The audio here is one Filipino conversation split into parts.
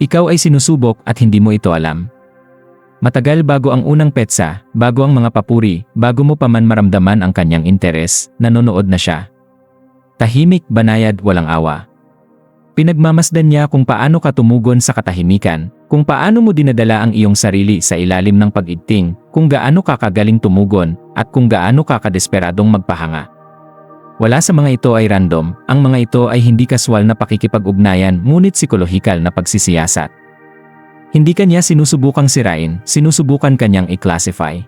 Ikaw ay sinusubok at hindi mo ito alam. Matagal bago ang unang petsa, bago ang mga papuri, bago mo pa man maramdaman ang kanyang interes, nanonood na siya. Tahimik, banayad, walang awa. Pinagmamasdan niya kung paano ka tumugon sa katahimikan, kung paano mo dinadala ang iyong sarili sa ilalim ng pag-igting, kung gaano ka kagaling tumugon, at kung gaano ka kadesperadong magpahanga. Wala sa mga ito ay random, ang mga ito ay hindi kaswal na pakikipag-ugnayan ngunit psikolohikal na pagsisiyasat. Hindi kanya sinusubukang sirain, sinusubukan kanyang i-classify.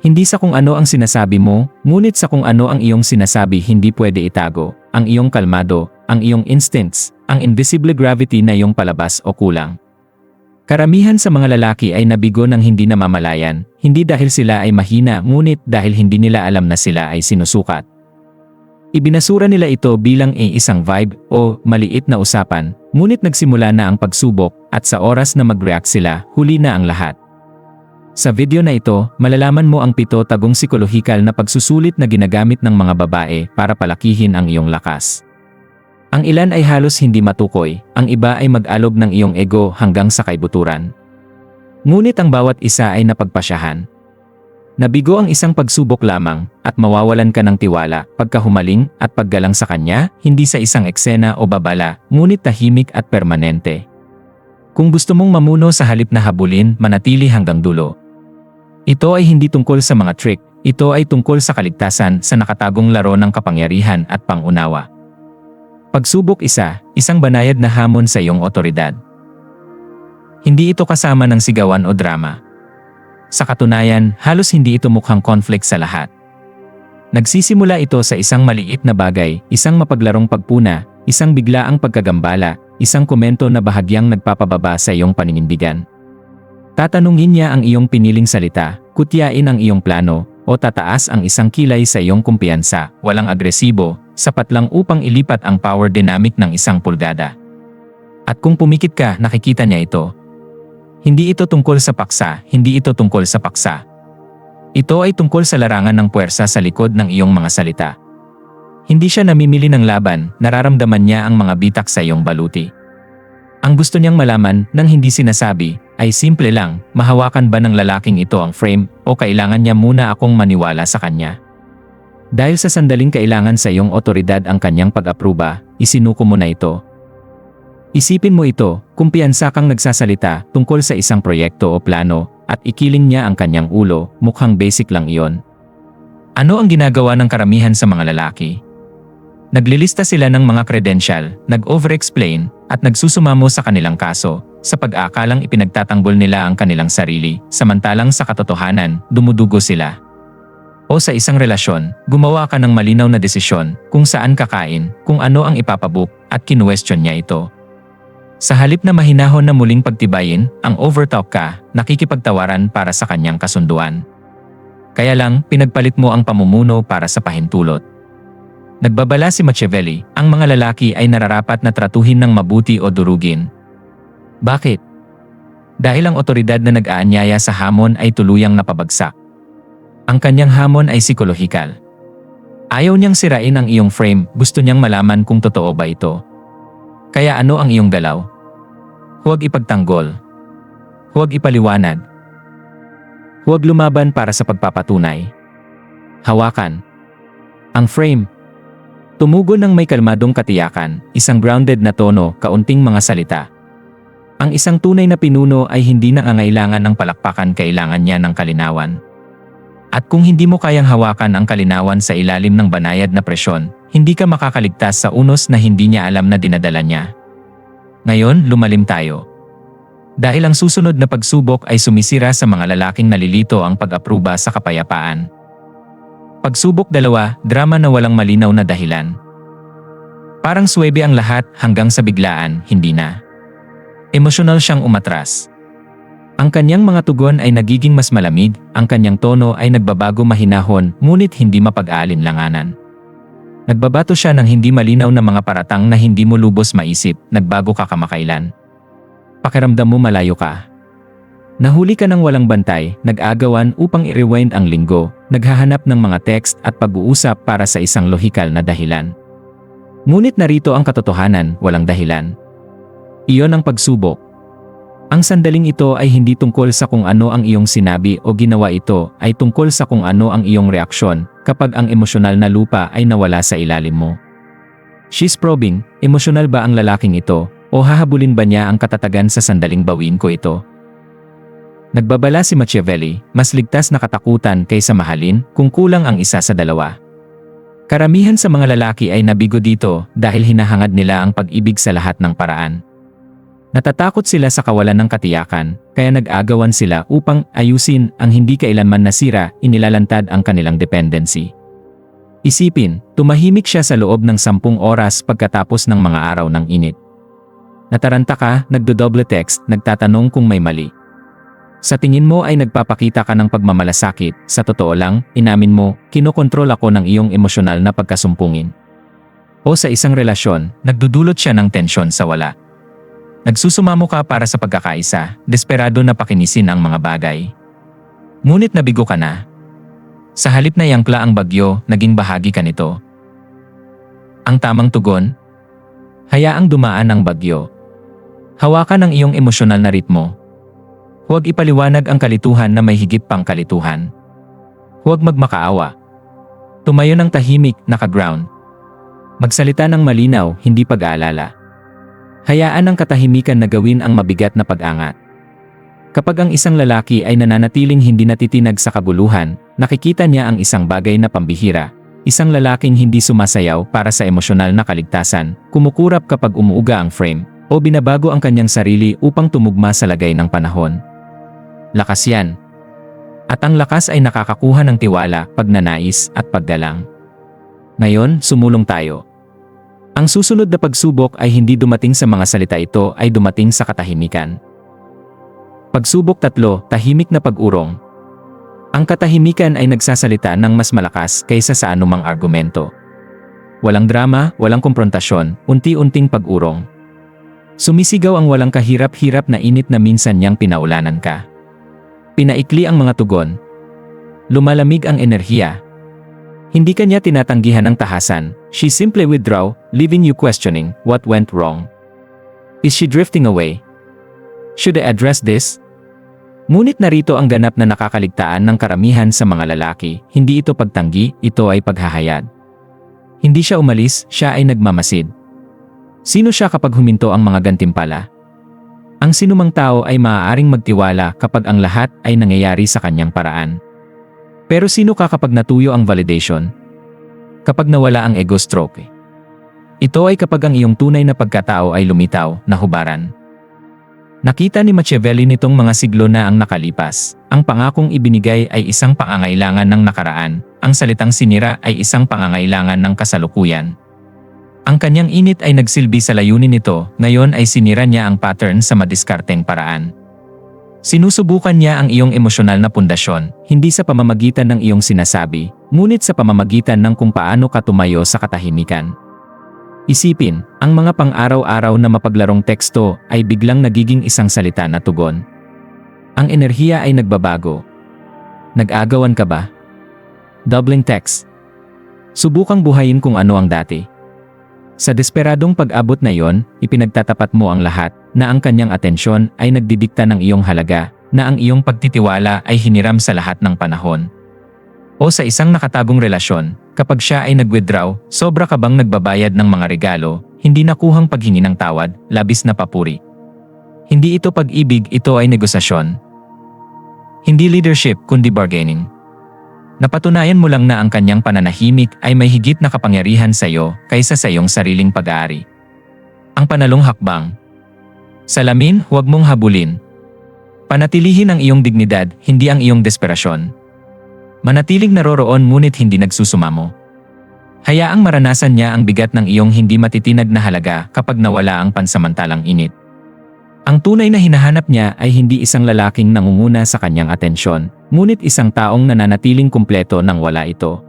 Hindi sa kung ano ang sinasabi mo, ngunit sa kung ano ang iyong sinasabi hindi pwede itago, ang iyong kalmado, ang iyong instincts, ang invisible gravity na iyong palabas o kulang. Karamihan sa mga lalaki ay nabigo ng hindi namamalayan, hindi dahil sila ay mahina ngunit dahil hindi nila alam na sila ay sinusukat. Ibinasura nila ito bilang a isang vibe o maliit na usapan, ngunit nagsimula na ang pagsubok at sa oras na mag-react sila, huli na ang lahat. Sa video na ito, malalaman mo ang pito tagong psikolohikal na pagsusulit na ginagamit ng mga babae para palakihin ang iyong lakas. Ang ilan ay halos hindi matukoy, ang iba ay mag-alog ng iyong ego hanggang sa kaibuturan. Ngunit ang bawat isa ay napagpasyahan, Nabigo ang isang pagsubok lamang at mawawalan ka ng tiwala pagkahumaling at paggalang sa kanya, hindi sa isang eksena o babala, ngunit tahimik at permanente. Kung gusto mong mamuno sa halip na habulin, manatili hanggang dulo. Ito ay hindi tungkol sa mga trick, ito ay tungkol sa kaligtasan sa nakatagong laro ng kapangyarihan at pangunawa. Pagsubok isa, isang banayad na hamon sa iyong otoridad. Hindi ito kasama ng sigawan o drama, sa katunayan, halos hindi ito mukhang conflict sa lahat. Nagsisimula ito sa isang maliit na bagay, isang mapaglarong pagpuna, isang biglaang pagkagambala, isang komento na bahagyang nagpapababa sa iyong paninindigan. Tatanungin niya ang iyong piniling salita, kutyain ang iyong plano, o tataas ang isang kilay sa iyong kumpiyansa, walang agresibo, sapat lang upang ilipat ang power dynamic ng isang pulgada. At kung pumikit ka, nakikita niya ito, hindi ito tungkol sa paksa, hindi ito tungkol sa paksa. Ito ay tungkol sa larangan ng puwersa sa likod ng iyong mga salita. Hindi siya namimili ng laban, nararamdaman niya ang mga bitak sa iyong baluti. Ang gusto niyang malaman nang hindi sinasabi ay simple lang, mahawakan ba ng lalaking ito ang frame o kailangan niya muna akong maniwala sa kanya. Dahil sa sandaling kailangan sa iyong otoridad ang kanyang pag-apruba, isinuko mo na ito Isipin mo ito, kumpiyansa kang nagsasalita tungkol sa isang proyekto o plano at ikiling niya ang kanyang ulo, mukhang basic lang iyon. Ano ang ginagawa ng karamihan sa mga lalaki? Naglilista sila ng mga credential, nag-over-explain, at nagsusumamo sa kanilang kaso, sa pag-aakalang ipinagtatanggol nila ang kanilang sarili, samantalang sa katotohanan, dumudugo sila. O sa isang relasyon, gumawa ka ng malinaw na desisyon kung saan kakain, kung ano ang ipapabuk, at kinuwestiyon niya ito. Sa halip na mahinahon na muling pagtibayin, ang overtalk ka, nakikipagtawaran para sa kanyang kasunduan. Kaya lang, pinagpalit mo ang pamumuno para sa pahintulot. Nagbabala si Machiavelli, ang mga lalaki ay nararapat na tratuhin ng mabuti o durugin. Bakit? Dahil ang otoridad na nag-aanyaya sa hamon ay tuluyang napabagsak. Ang kanyang hamon ay psikolohikal. Ayaw niyang sirain ang iyong frame, gusto niyang malaman kung totoo ba ito. Kaya ano ang iyong galaw? Huwag ipagtanggol. Huwag ipaliwanag. Huwag lumaban para sa pagpapatunay. Hawakan. Ang frame. Tumugon ng may kalmadong katiyakan, isang grounded na tono, kaunting mga salita. Ang isang tunay na pinuno ay hindi nangangailangan ng palakpakan kailangan niya ng kalinawan. At kung hindi mo kayang hawakan ang kalinawan sa ilalim ng banayad na presyon, hindi ka makakaligtas sa unos na hindi niya alam na dinadala niya. Ngayon, lumalim tayo. Dahil ang susunod na pagsubok ay sumisira sa mga lalaking nalilito ang pag-apruba sa kapayapaan. Pagsubok dalawa, drama na walang malinaw na dahilan. Parang swebe ang lahat hanggang sa biglaan, hindi na. Emosyonal siyang umatras. Ang kanyang mga tugon ay nagiging mas malamig, ang kanyang tono ay nagbabago mahinahon ngunit hindi mapag-aalinlanganan. Nagbabato siya ng hindi malinaw na mga paratang na hindi mo lubos maisip, nagbago ka kamakailan. Pakiramdam mo malayo ka. Nahuli ka ng walang bantay, nag-agawan upang i-rewind ang linggo, naghahanap ng mga text at pag-uusap para sa isang lohikal na dahilan. Ngunit narito ang katotohanan, walang dahilan. Iyon ang pagsubok. Ang sandaling ito ay hindi tungkol sa kung ano ang iyong sinabi o ginawa ito, ay tungkol sa kung ano ang iyong reaksyon kapag ang emosyonal na lupa ay nawala sa ilalim mo. She's probing, emosyonal ba ang lalaking ito, o hahabulin ba niya ang katatagan sa sandaling bawin ko ito? Nagbabala si Machiavelli, mas ligtas na katakutan kaysa mahalin kung kulang ang isa sa dalawa. Karamihan sa mga lalaki ay nabigo dito dahil hinahangad nila ang pag-ibig sa lahat ng paraan. Natatakot sila sa kawalan ng katiyakan, kaya nag-agawan sila upang ayusin ang hindi kailanman nasira, inilalantad ang kanilang dependency. Isipin, tumahimik siya sa loob ng sampung oras pagkatapos ng mga araw ng init. Nataranta ka, nagdo-double text, nagtatanong kung may mali. Sa tingin mo ay nagpapakita ka ng pagmamalasakit, sa totoo lang, inamin mo, kinokontrol ako ng iyong emosyonal na pagkasumpungin. O sa isang relasyon, nagdudulot siya ng tensyon sa wala. Nagsusumamo ka para sa pagkakaisa, desperado na pakinisin ang mga bagay. Ngunit nabigo ka na. Sa halip na yangkla ang bagyo, naging bahagi ka nito. Ang tamang tugon? Hayaang dumaan ang bagyo. Hawakan ang iyong emosyonal na ritmo, Huwag ipaliwanag ang kalituhan na may higit pang kalituhan. Huwag magmakaawa. Tumayo ng tahimik, naka-ground. Magsalita ng malinaw, hindi pag-aalala. Hayaan ang katahimikan na gawin ang mabigat na pag-angat. Kapag ang isang lalaki ay nananatiling hindi natitinag sa kabuluhan, nakikita niya ang isang bagay na pambihira, isang lalaking hindi sumasayaw para sa emosyonal na kaligtasan, kumukurap kapag umuuga ang frame, o binabago ang kanyang sarili upang tumugma sa lagay ng panahon. Lakas yan. At ang lakas ay nakakakuha ng tiwala, pagnanais at paggalang. Ngayon, sumulong tayo. Ang susunod na pagsubok ay hindi dumating sa mga salita ito ay dumating sa katahimikan. Pagsubok tatlo, tahimik na pag-urong. Ang katahimikan ay nagsasalita ng mas malakas kaysa sa anumang argumento. Walang drama, walang komprontasyon, unti-unting pag-urong. Sumisigaw ang walang kahirap-hirap na init na minsan niyang pinaulanan ka. Pinaikli ang mga tugon. Lumalamig ang enerhiya. Hindi kanya tinatanggihan ang tahasan. She simply withdraw, leaving you questioning what went wrong. Is she drifting away? Should I address this? Ngunit narito ang ganap na nakakaligtaan ng karamihan sa mga lalaki, hindi ito pagtanggi, ito ay paghahayad. Hindi siya umalis, siya ay nagmamasid. Sino siya kapag huminto ang mga gantimpala? Ang sinumang tao ay maaaring magtiwala kapag ang lahat ay nangyayari sa kanyang paraan. Pero sino ka kapag natuyo ang validation? Kapag nawala ang ego stroke. Ito ay kapag ang iyong tunay na pagkatao ay lumitaw, nahubaran. Nakita ni Machiavelli nitong mga siglo na ang nakalipas. Ang pangakong ibinigay ay isang pangangailangan ng nakaraan, ang salitang sinira ay isang pangangailangan ng kasalukuyan. Ang kanyang init ay nagsilbi sa layunin nito, ngayon ay sinira niya ang pattern sa madiskarteng paraan. Sinusubukan niya ang iyong emosyonal na pundasyon, hindi sa pamamagitan ng iyong sinasabi, ngunit sa pamamagitan ng kung paano ka tumayo sa katahimikan. Isipin, ang mga pang-araw-araw na mapaglarong teksto ay biglang nagiging isang salita na tugon. Ang enerhiya ay nagbabago. Nag-agawan ka ba? Doubling text. Subukang buhayin kung ano ang dati. Sa desperadong pag-abot na iyon, ipinagtatapat mo ang lahat, na ang kanyang atensyon ay nagdidikta ng iyong halaga, na ang iyong pagtitiwala ay hiniram sa lahat ng panahon. O sa isang nakatagong relasyon, kapag siya ay nag-withdraw, sobra ka bang nagbabayad ng mga regalo, hindi nakuhang paghingi ng tawad, labis na papuri. Hindi ito pag-ibig, ito ay negosasyon. Hindi leadership kundi bargaining. Napatunayan mo lang na ang kanyang pananahimik ay may higit na kapangyarihan sa iyo kaysa sa iyong sariling pag-aari. Ang panalong hakbang. Salamin, huwag mong habulin. Panatilihin ang iyong dignidad, hindi ang iyong desperasyon. Manatiling naroroon ngunit hindi nagsusumamo. Hayaang maranasan niya ang bigat ng iyong hindi matitinag na halaga kapag nawala ang pansamantalang init. Ang tunay na hinahanap niya ay hindi isang lalaking nangunguna sa kanyang atensyon, ngunit isang taong nananatiling kumpleto nang wala ito.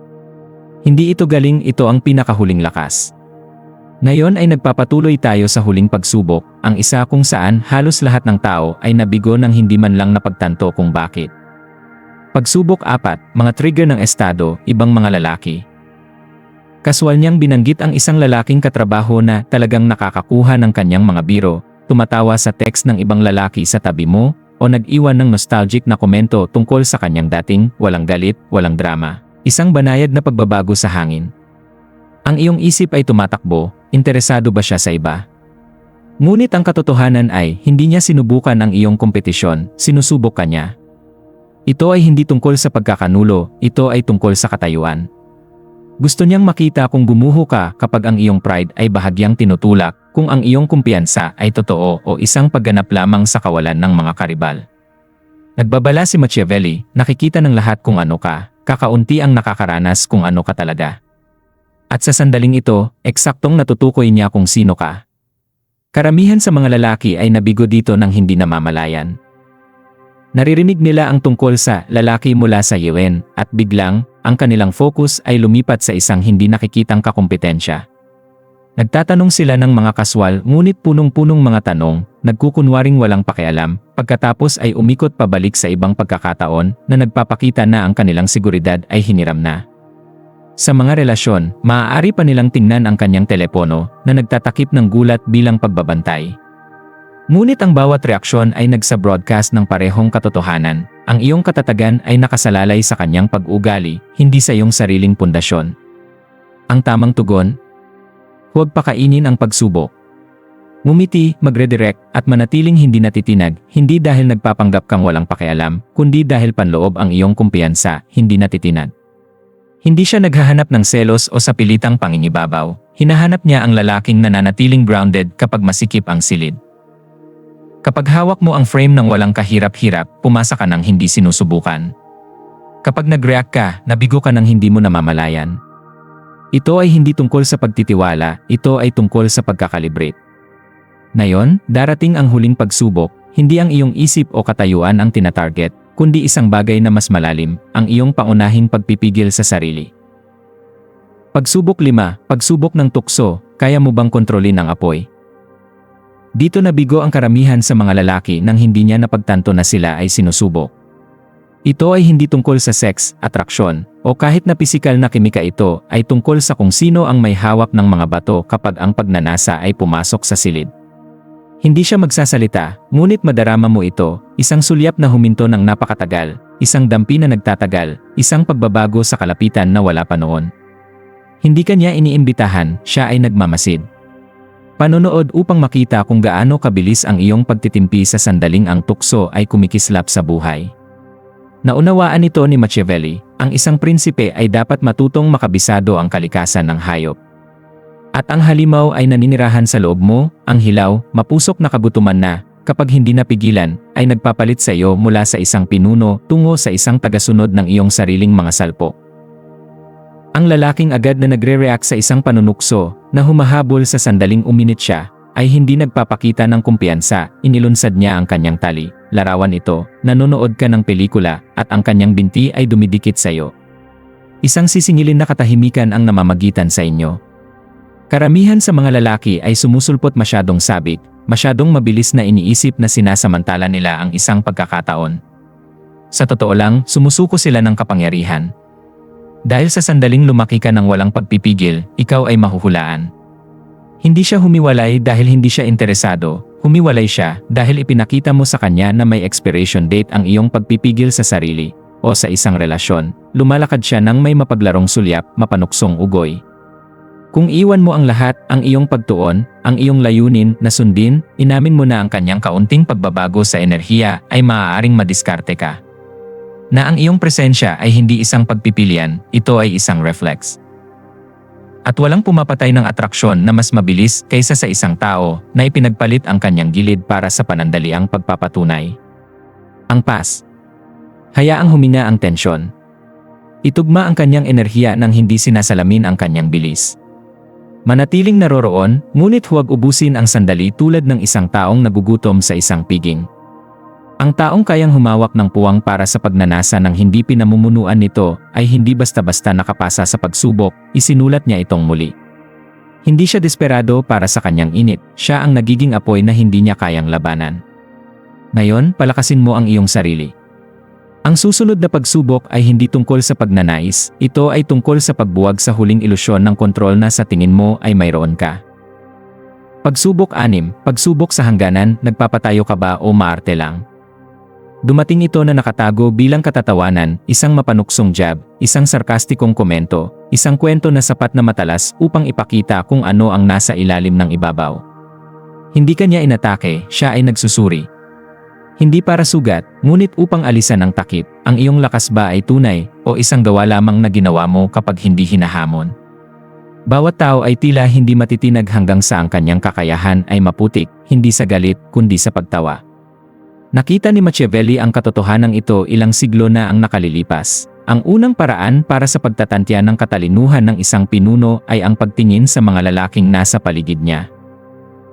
Hindi ito galing, ito ang pinakahuling lakas. Ngayon ay nagpapatuloy tayo sa huling pagsubok, ang isa kung saan halos lahat ng tao ay nabigo ng hindi man lang napagtanto kung bakit. Pagsubok apat, mga trigger ng estado, ibang mga lalaki. Kaswal niyang binanggit ang isang lalaking katrabaho na talagang nakakakuha ng kanyang mga biro, tumatawa sa text ng ibang lalaki sa tabi mo, o nag-iwan ng nostalgic na komento tungkol sa kanyang dating, walang galit, walang drama. Isang banayad na pagbabago sa hangin. Ang iyong isip ay tumatakbo, interesado ba siya sa iba? Ngunit ang katotohanan ay, hindi niya sinubukan ang iyong kompetisyon, sinusubok ka niya. Ito ay hindi tungkol sa pagkakanulo, ito ay tungkol sa katayuan. Gusto niyang makita kung bumuho ka kapag ang iyong pride ay bahagyang tinutulak, kung ang iyong kumpiyansa ay totoo o isang pagganap lamang sa kawalan ng mga karibal. Nagbabala si Machiavelli, nakikita ng lahat kung ano ka, kakaunti ang nakakaranas kung ano ka talaga. At sa sandaling ito, eksaktong natutukoy niya kung sino ka. Karamihan sa mga lalaki ay nabigo dito ng hindi namamalayan. Naririnig nila ang tungkol sa lalaki mula sa UN at biglang, ang kanilang focus ay lumipat sa isang hindi nakikitang kakumpetensya. Nagtatanong sila ng mga kaswal ngunit punong-punong mga tanong, nagkukunwaring walang pakialam, pagkatapos ay umikot pabalik sa ibang pagkakataon na nagpapakita na ang kanilang seguridad ay hiniram na. Sa mga relasyon, maaari pa nilang tingnan ang kanyang telepono na nagtatakip ng gulat bilang pagbabantay. Ngunit ang bawat reaksyon ay nagsa-broadcast ng parehong katotohanan. Ang iyong katatagan ay nakasalalay sa kanyang pag-ugali, hindi sa iyong sariling pundasyon. Ang tamang tugon? Huwag pakainin ang pagsubok. Ngumiti, magredirect, at manatiling hindi natitinag, hindi dahil nagpapanggap kang walang pakialam, kundi dahil panloob ang iyong kumpiyansa, hindi natitinag. Hindi siya naghahanap ng selos o sa pilitang pangingibabaw. Hinahanap niya ang lalaking nananatiling grounded kapag masikip ang silid. Kapag hawak mo ang frame ng walang kahirap-hirap, pumasa ka ng hindi sinusubukan. Kapag nag-react ka, nabigo ka ng hindi mo namamalayan. Ito ay hindi tungkol sa pagtitiwala, ito ay tungkol sa pagkakalibrate. Ngayon, darating ang huling pagsubok, hindi ang iyong isip o katayuan ang tinatarget, kundi isang bagay na mas malalim, ang iyong paunahing pagpipigil sa sarili. Pagsubok 5, pagsubok ng tukso, kaya mo bang kontrolin ang apoy? Dito nabigo ang karamihan sa mga lalaki nang hindi niya napagtanto na sila ay sinusubok. Ito ay hindi tungkol sa sex, atraksyon, o kahit na pisikal na kimika ito ay tungkol sa kung sino ang may hawak ng mga bato kapag ang pagnanasa ay pumasok sa silid. Hindi siya magsasalita, ngunit madarama mo ito, isang sulyap na huminto ng napakatagal, isang dampi na nagtatagal, isang pagbabago sa kalapitan na wala pa noon. Hindi kanya iniimbitahan, siya ay nagmamasid. Panonood upang makita kung gaano kabilis ang iyong pagtitimpi sa sandaling ang tukso ay kumikislap sa buhay. Naunawaan nito ni Machiavelli, ang isang prinsipe ay dapat matutong makabisado ang kalikasan ng hayop. At ang halimaw ay naninirahan sa loob mo, ang hilaw, mapusok na kabutuman na, kapag hindi napigilan, ay nagpapalit sa iyo mula sa isang pinuno tungo sa isang tagasunod ng iyong sariling mga salpo. Ang lalaking agad na nagre-react sa isang panunukso na humahabol sa sandaling uminit siya, ay hindi nagpapakita ng kumpiyansa, inilunsad niya ang kanyang tali. Larawan ito, nanonood ka ng pelikula at ang kanyang binti ay dumidikit sa iyo. Isang sisingilin na katahimikan ang namamagitan sa inyo, Karamihan sa mga lalaki ay sumusulpot masyadong sabik, masyadong mabilis na iniisip na sinasamantala nila ang isang pagkakataon. Sa totoo lang, sumusuko sila ng kapangyarihan. Dahil sa sandaling lumaki ka ng walang pagpipigil, ikaw ay mahuhulaan. Hindi siya humiwalay dahil hindi siya interesado, humiwalay siya dahil ipinakita mo sa kanya na may expiration date ang iyong pagpipigil sa sarili o sa isang relasyon, lumalakad siya ng may mapaglarong sulyap, mapanuksong ugoy, kung iwan mo ang lahat, ang iyong pagtuon, ang iyong layunin na sundin, inamin mo na ang kanyang kaunting pagbabago sa enerhiya ay maaaring madiskarte ka. Na ang iyong presensya ay hindi isang pagpipilian, ito ay isang reflex. At walang pumapatay ng atraksyon na mas mabilis kaysa sa isang tao na ipinagpalit ang kanyang gilid para sa panandaliang pagpapatunay. Ang pas. Hayaang humina ang tensyon. Itugma ang kanyang enerhiya nang hindi sinasalamin ang kanyang bilis. Manatiling naroroon, ngunit huwag ubusin ang sandali tulad ng isang taong nagugutom sa isang piging. Ang taong kayang humawak ng puwang para sa pagnanasa ng hindi pinamumunuan nito ay hindi basta-basta nakapasa sa pagsubok, isinulat niya itong muli. Hindi siya desperado para sa kanyang init, siya ang nagiging apoy na hindi niya kayang labanan. Ngayon, palakasin mo ang iyong sarili. Ang susunod na pagsubok ay hindi tungkol sa pagnanais, ito ay tungkol sa pagbuwag sa huling ilusyon ng kontrol na sa tingin mo ay mayroon ka. Pagsubok anim, pagsubok sa hangganan, nagpapatayo ka ba o maarte lang? Dumating ito na nakatago bilang katatawanan, isang mapanuksong jab, isang sarkastikong komento, isang kwento na sapat na matalas upang ipakita kung ano ang nasa ilalim ng ibabaw. Hindi kanya inatake, siya ay nagsusuri. Hindi para sugat, ngunit upang alisan ang takip, ang iyong lakas ba ay tunay o isang gawa lamang na ginawa mo kapag hindi hinahamon. Bawat tao ay tila hindi matitinag hanggang sa ang kanyang kakayahan ay maputik, hindi sa galit kundi sa pagtawa. Nakita ni Machiavelli ang katotohanan ito ilang siglo na ang nakalilipas. Ang unang paraan para sa pagtatantya ng katalinuhan ng isang pinuno ay ang pagtingin sa mga lalaking nasa paligid niya.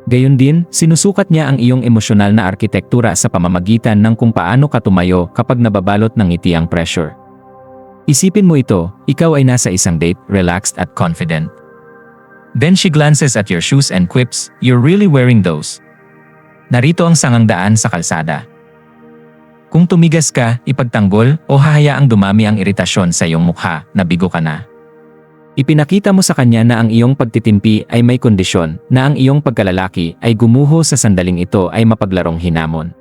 Gayon din, sinusukat niya ang iyong emosyonal na arkitektura sa pamamagitan ng kung paano ka tumayo kapag nababalot ng ngiti ang pressure. Isipin mo ito, ikaw ay nasa isang date, relaxed at confident. Then she glances at your shoes and quips, You're really wearing those. Narito ang sangang daan sa kalsada. Kung tumigas ka, ipagtanggol o hahayaang dumami ang iritasyon sa iyong mukha, nabigo ka na. Ipinakita mo sa kanya na ang iyong pagtitimpi ay may kondisyon, na ang iyong pagkalalaki ay gumuho sa sandaling ito ay mapaglarong hinamon.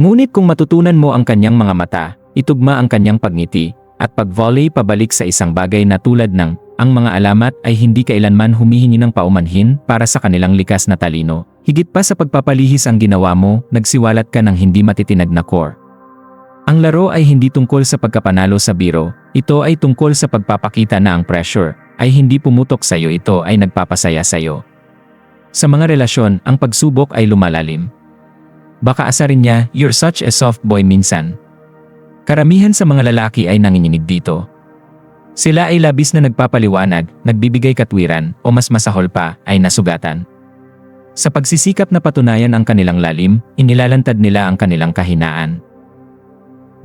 Ngunit kung matutunan mo ang kanyang mga mata, itugma ang kanyang pagngiti, at pag-volley pabalik sa isang bagay na tulad ng ang mga alamat ay hindi kailanman humihingi ng paumanhin para sa kanilang likas na talino. Higit pa sa pagpapalihis ang ginawa mo, nagsiwalat ka ng hindi matitinag na core. Ang laro ay hindi tungkol sa pagkapanalo sa biro, ito ay tungkol sa pagpapakita na ang pressure ay hindi pumutok sa iyo ito ay nagpapasaya sa iyo. Sa mga relasyon, ang pagsubok ay lumalalim. Baka asarin niya, you're such a soft boy minsan. Karamihan sa mga lalaki ay nanginginig dito, sila ay labis na nagpapaliwanag, nagbibigay katwiran, o mas masahol pa, ay nasugatan. Sa pagsisikap na patunayan ang kanilang lalim, inilalantad nila ang kanilang kahinaan.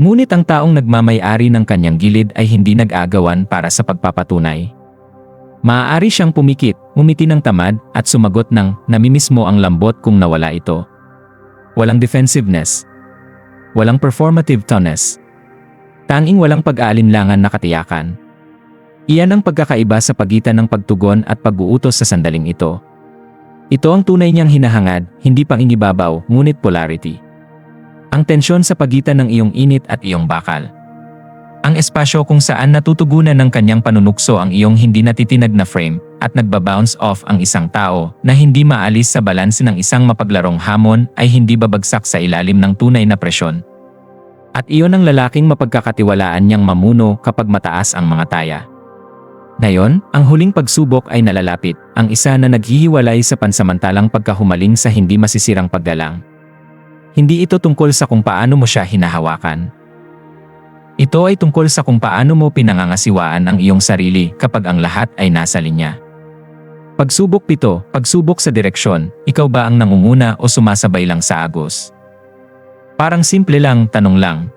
Ngunit ang taong nagmamayari ng kanyang gilid ay hindi nag-agawan para sa pagpapatunay. Maaari siyang pumikit, umiti ng tamad, at sumagot ng namimiss mo ang lambot kung nawala ito. Walang defensiveness. Walang performative toneness. Tanging walang pag-aalinlangan na katiyakan. Iyan ang pagkakaiba sa pagitan ng pagtugon at pag-uutos sa sandaling ito. Ito ang tunay niyang hinahangad, hindi pang inibabaw, ngunit polarity. Ang tensyon sa pagitan ng iyong init at iyong bakal. Ang espasyo kung saan natutugunan ng kanyang panunukso ang iyong hindi natitinag na frame at nagbabounce off ang isang tao na hindi maalis sa balanse ng isang mapaglarong hamon ay hindi babagsak sa ilalim ng tunay na presyon. At iyon ang lalaking mapagkakatiwalaan niyang mamuno kapag mataas ang mga taya. Ngayon, ang huling pagsubok ay nalalapit, ang isa na naghihiwalay sa pansamantalang pagkahumaling sa hindi masisirang paggalang. Hindi ito tungkol sa kung paano mo siya hinahawakan. Ito ay tungkol sa kung paano mo pinangangasiwaan ang iyong sarili kapag ang lahat ay nasa linya. Pagsubok pito, pagsubok sa direksyon, ikaw ba ang nangunguna o sumasabay lang sa agos? Parang simple lang, tanong lang.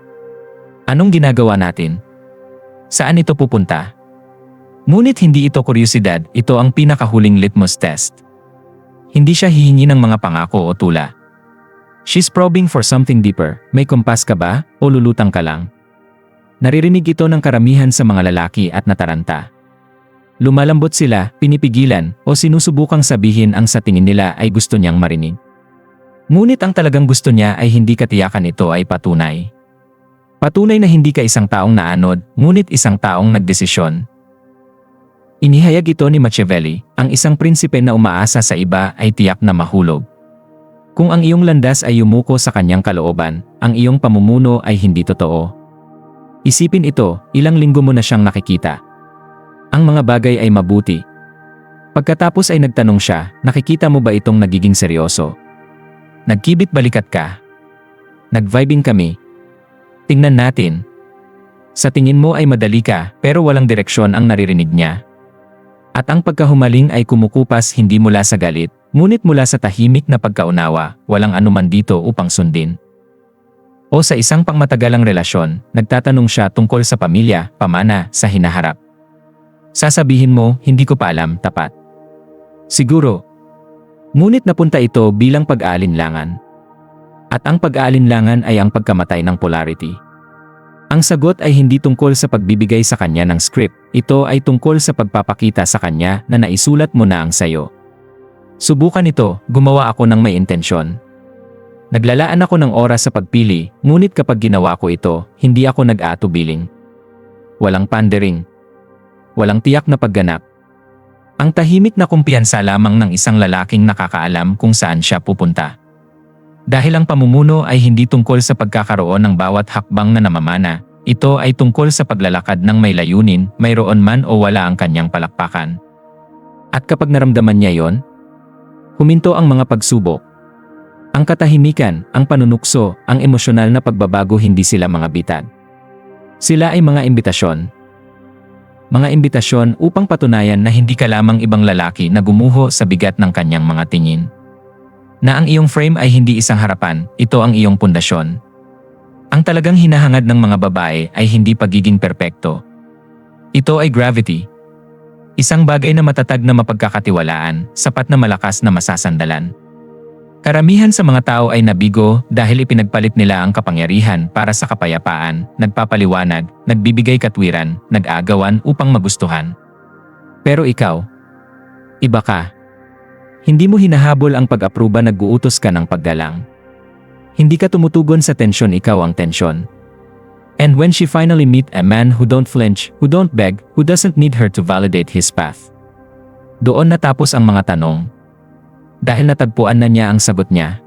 Anong ginagawa natin? Saan ito pupunta? Ngunit hindi ito kuryosidad, ito ang pinakahuling litmus test. Hindi siya hihingi ng mga pangako o tula. She's probing for something deeper. May kumpas ka ba o lulutang ka lang? Naririnig ito ng karamihan sa mga lalaki at nataranta. Lumalambot sila, pinipigilan, o sinusubukang sabihin ang sa tingin nila ay gusto niyang marinig. Ngunit ang talagang gusto niya ay hindi katiyakan ito ay patunay. Patunay na hindi ka isang taong naanod, ngunit isang taong nagdesisyon, Inihayag ito ni Machiavelli, ang isang prinsipe na umaasa sa iba ay tiyak na mahulog. Kung ang iyong landas ay yumuko sa kanyang kalooban, ang iyong pamumuno ay hindi totoo. Isipin ito, ilang linggo mo na siyang nakikita. Ang mga bagay ay mabuti. Pagkatapos ay nagtanong siya, nakikita mo ba itong nagiging seryoso? Nagkibit balikat ka? Nag-vibing kami? Tingnan natin. Sa tingin mo ay madali ka, pero walang direksyon ang naririnig niya. At ang pagkahumaling ay kumukupas hindi mula sa galit, ngunit mula sa tahimik na pagkaunawa, walang anuman dito upang sundin. O sa isang pangmatagalang relasyon, nagtatanong siya tungkol sa pamilya, pamana, sa hinaharap. Sasabihin mo, hindi ko pa alam, tapat. Siguro. Ngunit napunta ito bilang pag-aalinlangan. At ang pag-aalinlangan ay ang pagkamatay ng polarity. Ang sagot ay hindi tungkol sa pagbibigay sa kanya ng script, ito ay tungkol sa pagpapakita sa kanya na naisulat mo na ang sayo. Subukan ito, gumawa ako ng may intensyon. Naglalaan ako ng oras sa pagpili, ngunit kapag ginawa ko ito, hindi ako nag-aatubiling. Walang pandering. Walang tiyak na pagganap. Ang tahimik na kumpiyansa lamang ng isang lalaking nakakaalam kung saan siya pupunta. Dahil ang pamumuno ay hindi tungkol sa pagkakaroon ng bawat hakbang na namamana, ito ay tungkol sa paglalakad ng may layunin, mayroon man o wala ang kanyang palakpakan. At kapag naramdaman niya yon, huminto ang mga pagsubok. Ang katahimikan, ang panunukso, ang emosyonal na pagbabago hindi sila mga bitad. Sila ay mga imbitasyon. Mga imbitasyon upang patunayan na hindi ka lamang ibang lalaki na gumuho sa bigat ng kanyang mga tingin. Na ang iyong frame ay hindi isang harapan, ito ang iyong pundasyon. Ang talagang hinahangad ng mga babae ay hindi pagiging perpekto. Ito ay gravity. Isang bagay na matatag na mapagkakatiwalaan, sapat na malakas na masasandalan. Karamihan sa mga tao ay nabigo dahil ipinagpalit nila ang kapangyarihan para sa kapayapaan, nagpapaliwanag, nagbibigay katwiran, nag-aagawan upang magustuhan. Pero ikaw, iba ka. Hindi mo hinahabol ang pag-apruba nag-uutos ka ng paggalang. Hindi ka tumutugon sa tensyon ikaw ang tensyon. And when she finally meet a man who don't flinch, who don't beg, who doesn't need her to validate his path. Doon natapos ang mga tanong. Dahil natagpuan na niya ang sagot niya,